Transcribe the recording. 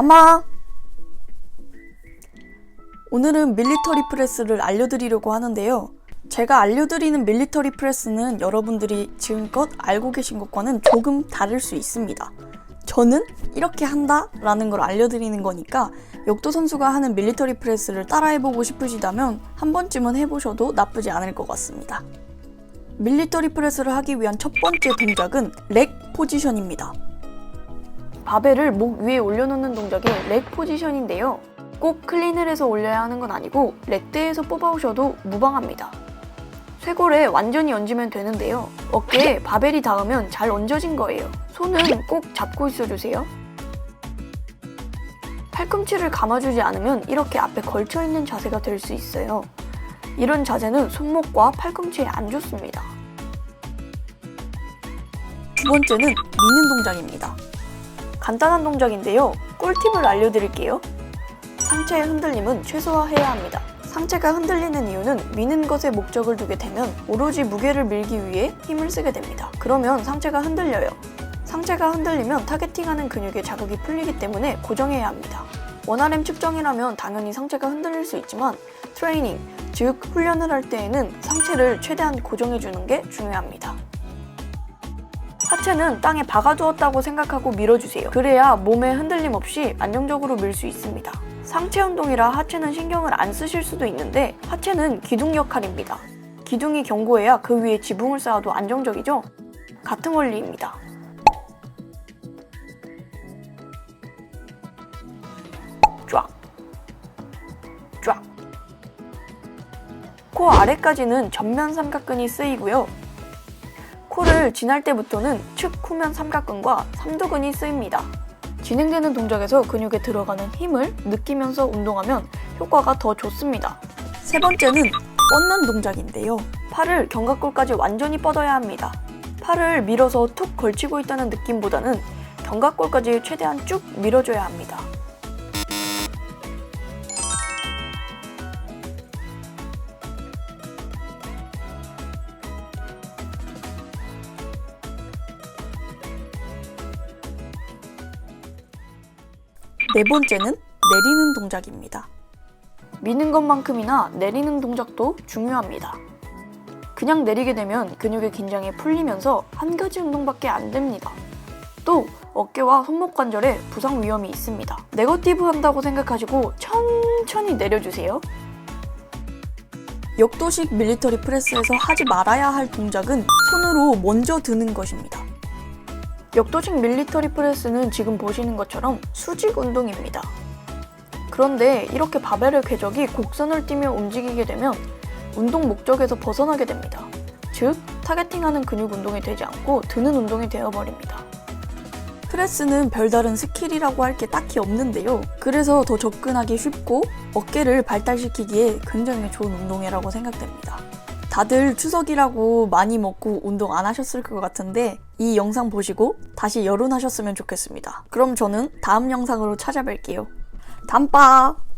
담아! 오늘은 밀리터리 프레스를 알려드리려고 하는데요. 제가 알려드리는 밀리터리 프레스는 여러분들이 지금껏 알고 계신 것과는 조금 다를 수 있습니다. 저는 이렇게 한다 라는 걸 알려드리는 거니까 역도 선수가 하는 밀리터리 프레스를 따라해보고 싶으시다면 한 번쯤은 해보셔도 나쁘지 않을 것 같습니다. 밀리터리 프레스를 하기 위한 첫 번째 동작은 렉 포지션입니다. 바벨을 목 위에 올려놓는 동작이 렉 포지션인데요. 꼭 클린을 해서 올려야 하는 건 아니고 렉대에서 뽑아오셔도 무방합니다. 쇄골에 완전히 얹으면 되는데요. 어깨에 바벨이 닿으면 잘 얹어진 거예요. 손은 꼭 잡고 있어주세요. 팔꿈치를 감아주지 않으면 이렇게 앞에 걸쳐있는 자세가 될 수 있어요. 이런 자세는 손목과 팔꿈치에 안 좋습니다. 두 번째는 미는 동작입니다. 간단한 동작인데요. 꿀팁을 알려드릴게요. 상체의 흔들림은 최소화해야 합니다. 상체가 흔들리는 이유는 미는 것에 목적을 두게 되면 오로지 무게를 밀기 위해 힘을 쓰게 됩니다. 그러면 상체가 흔들려요. 상체가 흔들리면 타겟팅하는 근육에 자극이 풀리기 때문에 고정해야 합니다. 원RM 측정이라면 당연히 상체가 흔들릴 수 있지만 트레이닝, 즉 훈련을 할 때에는 상체를 최대한 고정해주는 게 중요합니다. 하체는 땅에 박아두었다고 생각하고 밀어주세요. 그래야 몸에 흔들림 없이 안정적으로 밀 수 있습니다. 상체 운동이라 하체는 신경을 안 쓰실 수도 있는데 하체는 기둥 역할입니다. 기둥이 견고해야 그 위에 지붕을 쌓아도 안정적이죠? 같은 원리입니다. 쫙, 쫙. 코 아래까지는 전면 삼각근이 쓰이고요. 코를 지날 때부터는 측 후면 삼각근과 삼두근이 쓰입니다. 진행되는 동작에서 근육에 들어가는 힘을 느끼면서 운동하면 효과가 더 좋습니다. 세 번째는 뻗는 동작인데요. 팔을 견갑골까지 완전히 뻗어야 합니다. 팔을 밀어서 툭 걸치고 있다는 느낌보다는 견갑골까지 최대한 쭉 밀어줘야 합니다. 네 번째는 내리는 동작입니다. 미는 것만큼이나 내리는 동작도 중요합니다. 그냥 내리게 되면 근육의 긴장이 풀리면서 한 가지 운동밖에 안 됩니다. 또 어깨와 손목 관절에 부상 위험이 있습니다. 네거티브 한다고 생각하시고 천천히 내려주세요. 역도식 밀리터리 프레스에서 하지 말아야 할 동작은 손으로 먼저 드는 것입니다. 역도식 밀리터리 프레스는 지금 보시는 것처럼 수직 운동입니다. 그런데 이렇게 바벨의 궤적이 곡선을 띠며 움직이게 되면 운동 목적에서 벗어나게 됩니다. 즉, 타겟팅하는 근육 운동이 되지 않고 드는 운동이 되어버립니다. 프레스는 별다른 스킬이라고 할 게 딱히 없는데요. 그래서 더 접근하기 쉽고 어깨를 발달시키기에 굉장히 좋은 운동이라고 생각됩니다. 다들 추석이라고 많이 먹고 운동 안 하셨을 것 같은데 이 영상 보시고 다시 여론하셨으면 좋겠습니다. 그럼 저는 다음 영상으로 찾아뵐게요. 담빠!